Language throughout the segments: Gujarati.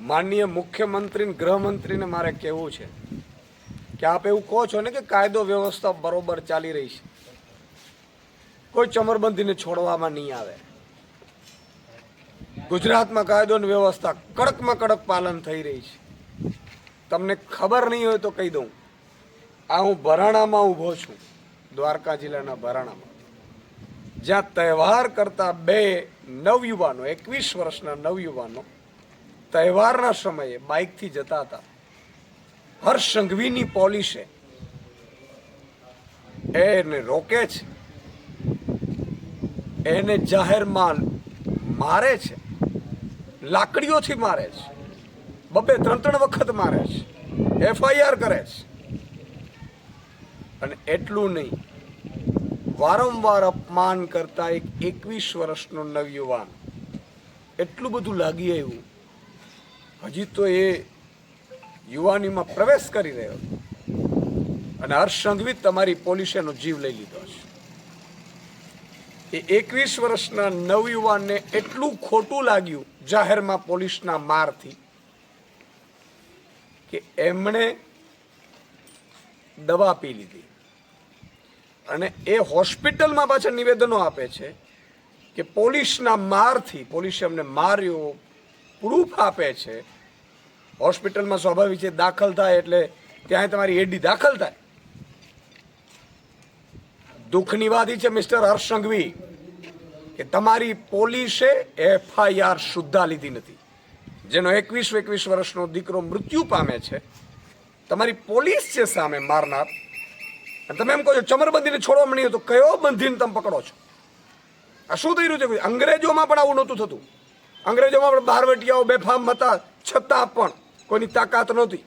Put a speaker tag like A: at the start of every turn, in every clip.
A: માનનીય મુખ્યમંત્રી ગૃહમંત્રીને મારે કહેવું છે કે આપ એવું કહો છો ને કે કાયદો વ્યવસ્થા બરોબર ચાલી રહી છે. કોઈ ચમરબંધીને છોડવામાં નહીં આવે. ગુજરાતમાં કાયદો અને વ્યવસ્થા કડકમાં કડક પાલન થઈ રહી છે. તમને ખબર નહીં હોય તો કહી દઉં. આ હું ભરાણામાં ઊભો છું, દ્વારકા જિલ્લાના ભરાણામાં. જ્યાં તહેવાર કરતા બે નવયુવાનો, એકવીસ વર્ષના નવયુવાનો તહેવારના સમયે બાઇકથી જતા હતા. હર્ષ સંઘવીની પોલીસે એને રોકે છે. એને જાહેરમાં મારે છે. લાકડીઓથી મારે છે. બબે ત્રણ ત્રણ વખત મારે છે. એફઆઈઆર કરે છે. અને એટલું નહીં. વારંવાર અપમાન કરતા એક એકવીસ વર્ષનો નવયુવાન. એટલું બધું લાગી આવ્યું હજી તો એ યુવાનીમાં પ્રવેશ કરી રહ્યો અને હર્ષ તમારી પોલીસેનો જીવ લઈ લીધો છે. એ એકવીસ વર્ષના નવયુવાનને એટલું ખોટું લાગ્યું જાહેરમાં પોલીસના મારથી કે એમણે દવા પી લીધી. અને એ હોસ્પિટલમાં પાછા નિવેદનો આપે છે કે પોલીસના મારથી, પોલીસે અમને માર્યો પ્રૂફ આપે છે, હોસ્પિટલમાં સ્વાભાવિક છે, દાખલ થાય એટલે ત્યાં તમારી એડી દાખલ થાય. દુઃખની વાત છે, મિસ્ટર હર્ષ સંઘવી કે તમારી પોલીસે એફઆઈઆર સુદ્ધા લીધી નથી. જેનો એકવીસ એકવીસ વર્ષનો દીકરો મૃત્યુ પામે છે. તમારી પોલીસ છે સામે મારનાર. અને તમે એમ કહો છો, ચમરબંધીને છોડવા મળી તો કયો બંધીને તમે પકડો છો? આ શું થઈ રહ્યું છે? અંગ્રેજોમાં પણ આવું નહોતું થતું. અંગ્રેજોમાં પણ બારવટીયાઓ બેફામ હતા, છતાં પણ કોઈની તાકાત નહોતી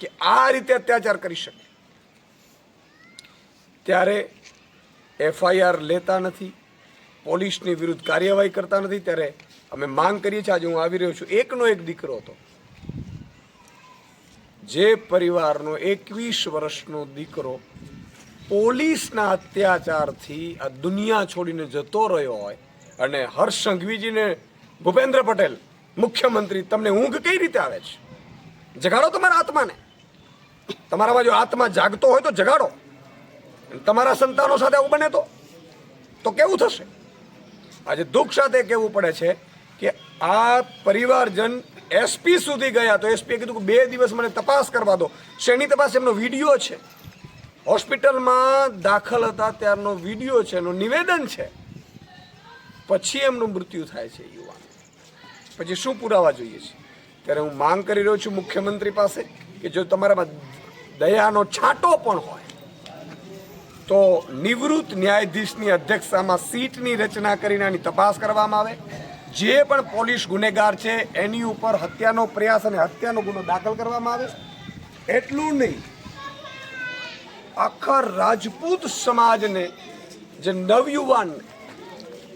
A: કે આ રીતે અત્યાચાર કરી શકે. ત્યારે એફઆઈઆર લેતા નથી, પોલીસની વિરુદ્ધ કાર્યવાહી કરતા નથી, ત્યારે અમે માંગ કરીએ છીએ, આજે હું આવી રહ્યો છું, એકનો એક દીકરો હતો. જે પરિવારનો એકવીસ વર્ષનો દીકરો પોલીસના અત્યાચારથી આ દુનિયા છોડીને જતો રહ્યો હોય અને હર્ષ સંઘવીજીને ભૂપેન્દ્ર પટેલ, મુખ્યમંત્રી, તમને ઊંઘ કઈ રીતે આવે છે? જગાડો તમારા આત્માને. તમારામાં જો આત્મા જાગતો હોય તો જગાડો. તમારા સંતાનો સાથે આવું બને તો? તો કેવું થશે? આજે દુઃખ સાથે કહેવું પડે છે કે આ પરિવારજન એસપી સુધી ગયા તો એસપીએ કીધું કે બે દિવસ મને તપાસ કરવા દો. શેની તપાસ? એમનો વીડિયો છે. હોસ્પિટલમાં દાખલ હતા ત્યારનો વીડિયો છે, એનું નિવેદન છે. પછી એમનું મૃત્યુ થાય છે, યુવાન. પછી શું પુરાવા જોઈએ છે? ત્યારે હું માંગ કરી રહ્યો છું મુખ્યમંત્રી પાસે કે જો તમારામાં દયાનો છાંટો પણ હોય, તો નિવૃત્ત ન્યાયાધીશની અધ્યક્ષતામાં સીટની રચના કરીને આની તપાસ કરવામાં આવે. જે પણ પોલીસ ગુનેગાર છે, એની ઉપર હત્યાનો પ્રયાસ અને હત્યાનો ગુનો દાખલ કરવામાં આવે. એટલું નહીં, આખા રાજપૂત સમાજને જે નવયુવાન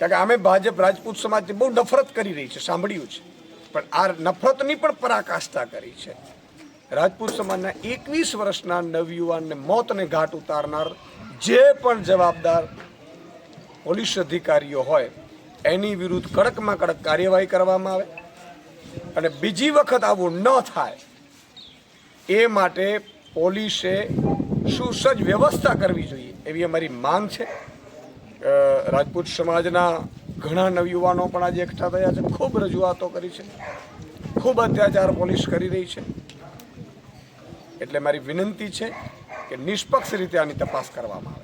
A: કારણ કે અમે ભાજપ રાજપૂત સમાજની બહુ નફરત કરી રહી છે, સાંભળ્યું છે. પણ આ નફરતની પણ પરાકાષ્ઠા કરી છે. રાજપૂત સમાજના એકવીસ વર્ષના નવયુવાનને મોતને ઘાટ ઉતારનાર જે પણ જવાબદાર પોલીસ અધિકારીઓ હોય, એની વિરુદ્ધ કડકમાં કડક કાર્યવાહી કરવામાં આવે અને બીજી વખત આવું ન થાય, એ માટે પોલીસે સુસજ્જ વ્યવસ્થા કરવી જોઈએ, એવી અમારી માંગ છે. રાજપૂત સમાજના ઘણા નવયુવાનો પણ આજે એકઠા થયા છે. ખૂબ રજૂઆતો કરી છે. ખૂબ અત્યાચાર પોલીસ કરી રહી છે. એટલે મારી વિનંતી છે કે નિષ્પક્ષ રીતે આની તપાસ કરવામાં આવે.